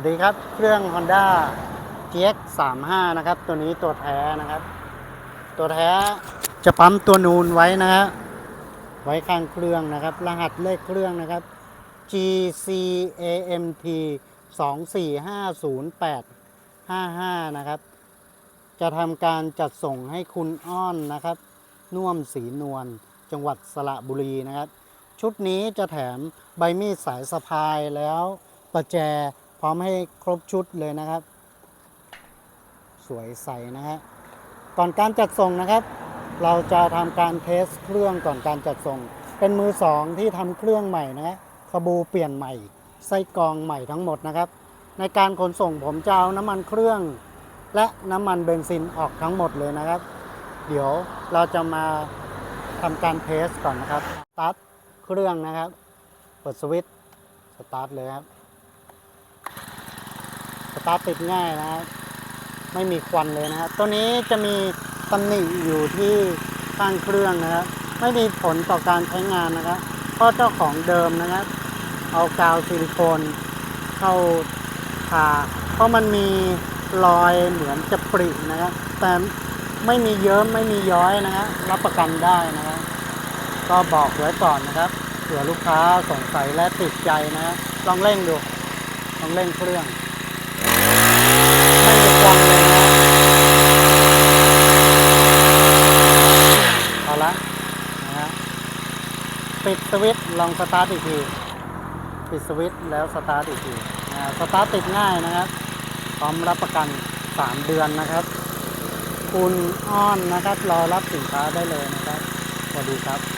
วัสดีครับ เครื่อง Honda GX 35นะครับ ตัวนี้ตัวแท้นะครับ ตัวแท้จะปั๊มตัวนูนไว้นะฮะไว้ข้างเครื่องนะครับ รหัสเลขเครื่องนะครับ GCAMT 245085นะครับ จะทำการจัดส่งให้คุณอ้อนนะครับน่วมสีนวลจังหวัดสระบุรีนะครับ ชุดนี้จะแถมใบมีดสายสะพายแล้วประแจ พร้อมให้ครบชุดเลยนะครับ สวยใสนะฮะก่อนการจัดส่งนะครับ เราจะทำการเทสเครื่องก่อนการจัดส่ง เป็นมือสองที่ทำเครื่องใหม่นะฮะขบูเปลี่ยนใหม่ไส้กรองใหม่ทั้งหมดนะครับ ในการขนส่งผมจะเอาน้ำมันเครื่อง และน้ำมันเบนซินออกทั้งหมดเลยนะครับ เดี๋ยวเราจะมาทำการเทสก่อนนะครับสตาร์ทเครื่องนะครับ เปิดสวิตช์สตาร์ทเลยครับ ตาร์ทติดง่ายนะครับ ไม่มีควันเลยนะครับตัวนี้จะมีตำหนิอยู่ที่ข้างเครื่องนะครับ ไม่มีผลต่อการใช้งานนะครับเพราะเจ้าของเดิมนะครับ เอากาวซิลิโคนเข้าทาเพราะมันมีรอยเหมือนจะปรินะครับ แต่ไม่มีเยิ้มไม่มีย้อยนะครับรับประกันได้นะครับ ก็บอกไว้ก่อนนะครับเผื่อลูกค้าสงสัยและติดใจนะครับลองเร่งดู ลองเร่งเครื่อง วันเลยนะเอาละนะฮะปิดสวิตช์ลองสตาร์ทอีกที ปิดสวิตช์แล้วสตาร์ทอีกทีนะสตาร์ทติดง่ายนะครับพร้อมรับประกัน 3 เดือนนะครับ คุณอ้อนนะครับรอรับสินค้าได้เลยนะครับสวัสดีครับ